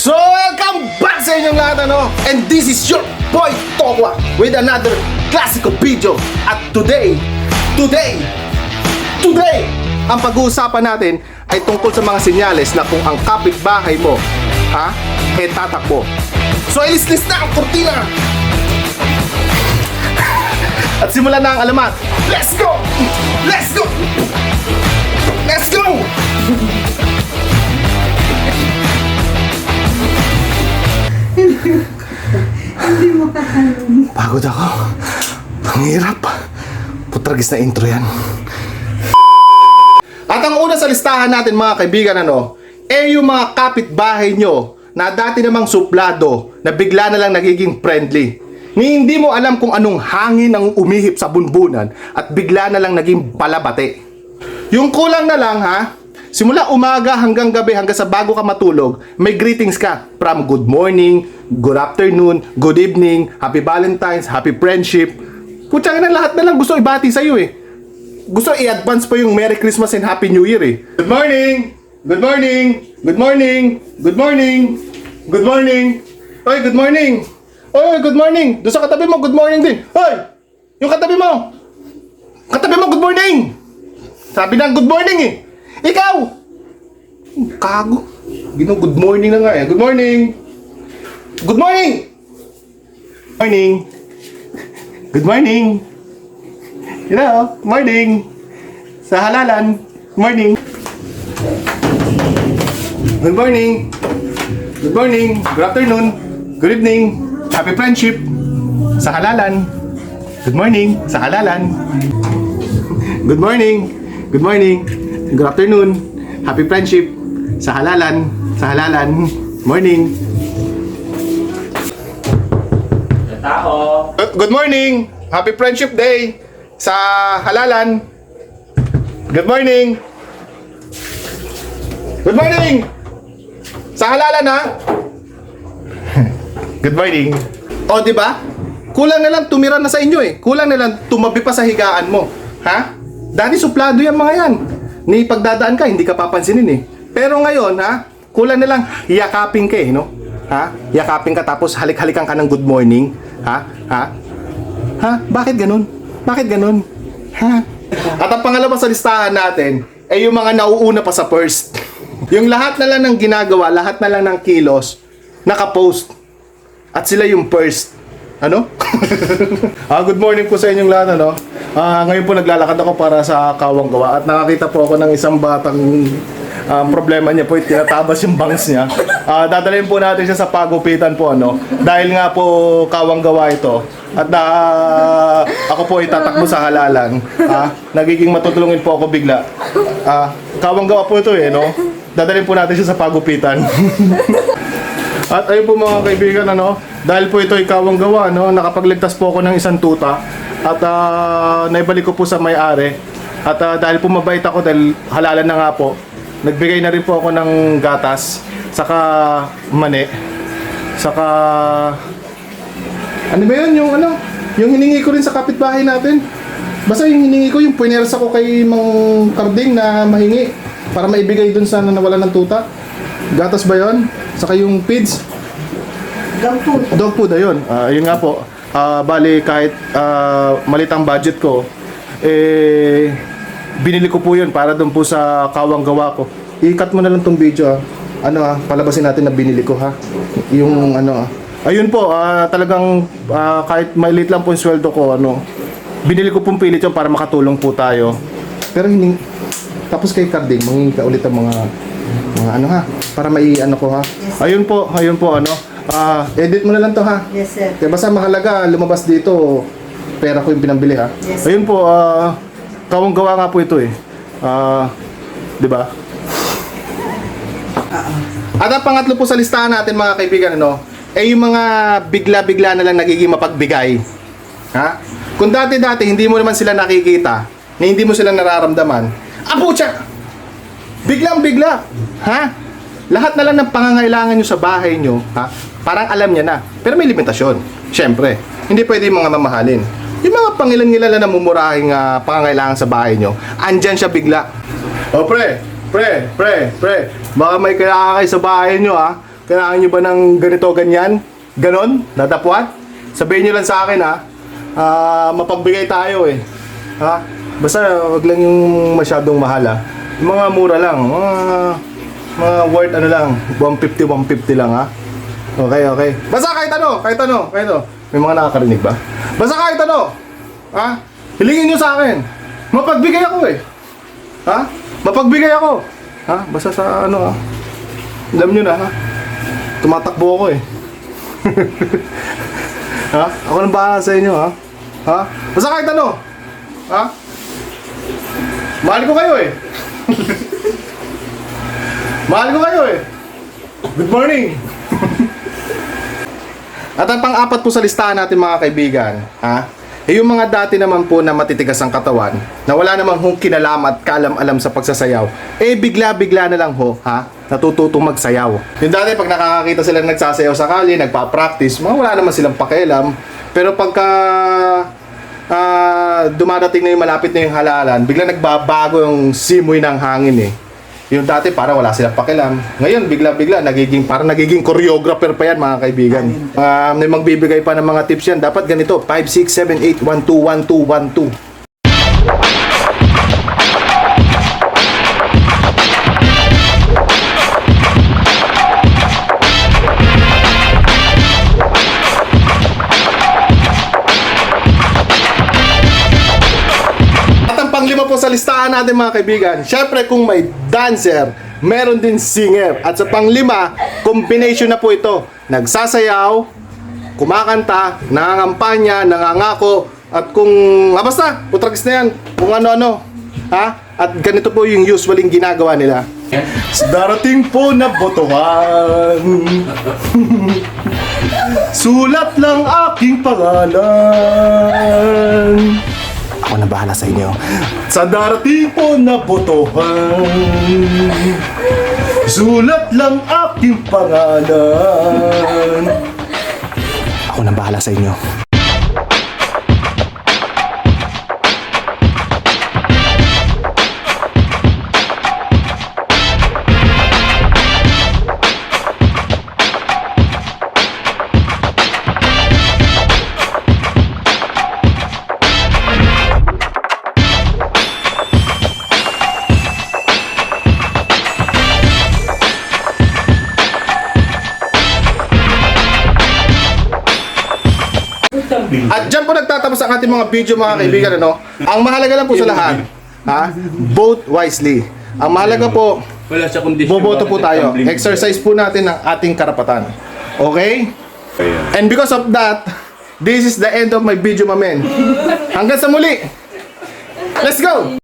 So, welcome back sa inyong lahat, ano? And this is your boy Tokwa with another classical video. At today, today, today, ang pag-uusapan natin ay tungkol sa mga senyales na kung ang kapitbahay mo, ha, eh tatakbo. So, ilis-lis na ang kurtina! At simulan na ang alamat. Let's go! Let's go! Let's go! Pagod ako. Ang hirap. Putragis na intro yan. At ang una sa listahan natin mga kaibigan ano, eh yung mga kapitbahay nyo na dati namang suplado na bigla na lang nagiging friendly. Ni hindi mo alam kung anong hangin ang umihip sa bunbunan at bigla na lang naging palabate. Yung kulang na lang ha, simula umaga hanggang gabi hanggang sa bago ka matulog, may greetings ka from good morning, good afternoon, good evening, happy valentines, happy friendship. Putsang na lahat na lang gusto ibati sa'yo eh. Gusto i-advance pa yung Merry Christmas and Happy New Year eh. Good morning! Good morning! Good morning! Good morning! Good morning! Oy, good morning! Oy, good morning! Doon sa katabi mo, good morning din! Oy! Yung katabi mo! Katabi mo, good morning! Sabi na good morning eh! Ikaw! Kago! Gino, good morning na nga eh. Good morning! Good morning! Morning! Good morning! Know, morning! Sa halalan, morning! Good morning! Good morning! Good afternoon! Good evening! Happy friendship! Sa halalan! Good morning! Sa halalan! Good morning! Good morning! Good afternoon! Happy friendship! Sa halalan! Sa halalan! Morning! Tao. Good- Good morning! Happy Friendship Day sa halalan. Good morning! Good morning! Sa halalan ha? Good morning. O, di ba? Kulang na lang tumira na sa inyo eh. Kulang na lang tumabi pa sa higaan mo. Ha? Dati suplado yung mga yan. Ni pagdadaan ka, hindi ka papansinin eh. Pero ngayon, ha? Kulang na lang yakapin ka eh, no? Ha? Yakapin ka tapos halik-halikan ka ng good morning. Ha? Ha? Ha? Bakit ganun? Bakit ganun? Ha? At ang pangalawa sa listahan natin ay yung mga nauuna pa sa first. yung lahat na lang ng ginagawa, lahat na lang ng kilos, nakapost. At sila yung first. Ano? ah, good morning po sa inyong lahat, ano? Ah, ngayon po naglalakad ako para sa Kawang Gawa at nakakita po ako ng isang batang ang problema niya po, tinatabas yung bangs niya. Ah, dadalhin po natin siya sa pagupitan po ano. Dahil nga po kawang gawa ito. At ah, ako po itatakbo sa halalan. Ah, nagiging matutulungin po ako bigla. Ah, kawang gawa po ito eh, no? Dadalhin po natin siya sa pagupitan. At ayun po mga kaibigan, ano, dahil po ito ay kawang gawa, no, nakapagligtas po ako ng isang tuta at ah, naibalik ko po sa may-ari. At ah, dahil po mabait ako dahil halalan na nga po, nagbigay na rin po ako ng gatas, saka mani, saka ano ba yun, yung ano, yung hiningi ko rin sa kapitbahay natin. Basta yung hiningi ko, yung punersa ko kay Mang Karding na mahingi para maibigay dun sa nawalan ng tuta. Gatas ba yon? Saka yung feeds. Dog food. Dog food, ayun. Ah, yun nga po. Ah, bali, kahit ah, malit ang budget ko, eh, binili ko po yun para doon po sa kawang gawa ko. I-cut mo na lang tong video, ah. Ano ah, palabasin natin na binili ko, ha? Yung ano ah. Ayun po, ah, talagang ah, kahit maliit lang po yung sweldo ko, ano, binili ko pong pilit yun para makatulong po tayo. Pero hindi, tapos kay Carding, mangingi ka ulit ang mga, mga ano ha, para mai ano ko ha. Ayun po, ayun po ano, ah, edit mo na lang to ha. Yes, sir. Kaya basta mahalaga, lumabas dito, pera ko yung pinambili ha. Yes. Ayun po, ah, kawang gawa nga po ito eh. Ah, di ba? At ang pangatlo po sa listahan natin mga kaibigan, ano, ay yung mga bigla-bigla na lang nagiging mapagbigay. Ha? Kung dati-dati hindi mo naman sila nakikita, na hindi mo sila nararamdaman, apucha! Biglang-bigla, ha? Lahat na lang ng pangangailangan nyo sa bahay nyo, ha? Parang alam niya na. Pero may limitasyon. Siyempre, hindi pwede yung mga mamahalin. Yung mga pangilan-ngilan na namumurahing ah, pangangailangan sa bahay nyo, andyan siya bigla. O pre, pre, pre, pre, baka may kailangan kayo sa bahay nyo ha. Kailangan nyo ba ng ganito, ganyan? Ganon? Dadapwat? Sabihin nyo lang sa akin ha. Ah, mapagbigay tayo eh. Ha? Basta wag lang yung masyadong mahal ha. Yung mga mura lang. Mga, mga worth ano lang. 150, 150 lang ha. Okay, okay. Basta kahit ano, kahit ano, kahit ano. May mga nakakarinig ba? Basta kahit ano. Ha? Hilingin nyo sa akin. Mapagbigay ako eh. Ha? Mapagbigay ako. Ha? Basta sa ano ha. Alam nyo na ha. Tumatakbo ako eh. ha? Ako nang bahala sa inyo ha. Ha? Basta kahit ano. Ha? Mahal ko kayo eh. Mahal ko kayo eh. Good morning. At ang pang-apat po sa listahan natin mga kaibigan, ha? Eh, yung mga dati naman po na matitigas ang katawan, na wala namang hong kinalam at kalam-alam sa pagsasayaw, eh bigla-bigla na lang ho, ha? Natututong magsayaw. Yung dati pag nakakakita sila nagsasayaw sa kali, nagpa-practice, mga wala naman silang pakialam. Pero pagka ah, dumadating na yung malapit na yung halalan, bigla nagbabago yung simoy ng hangin eh. Yung dati para wala silang pakialam. Ngayon bigla-bigla nagiging parang nagiging choreographer pa yan mga kaibigan. Ah, may magbibigay pa ng mga tips yan. Dapat ganito, 5 6 7 8 1 2 1 2 1 2. Po sa listahan natin mga kaibigan, syempre kung may dancer, meron din singer. At sa panglima, combination na po ito. Nagsasayaw, kumakanta, nangangampanya, nangangako, at kung, ah basta, putragis na yan, kung ano-ano. Ha? At ganito po yung usually ginagawa nila. Darating po na botohan Sulat lang aking pangalan Ako na bahala sa inyo. Sa darating po na botohan Sulat lang aking pangalan. Ako na bahala sa inyo At dyan po nagtatapos ang ating mga video mga kaibigan ano. Ang mahalaga lang po sa lahat, ha? Vote wisely. Ang mahalaga po, Wala sa kondisyon. boboto po tayo. Exercise po natin ang ating karapatan. Okay? And because of that, this is the end of my video, my men. Hanggang sa muli. Let's go!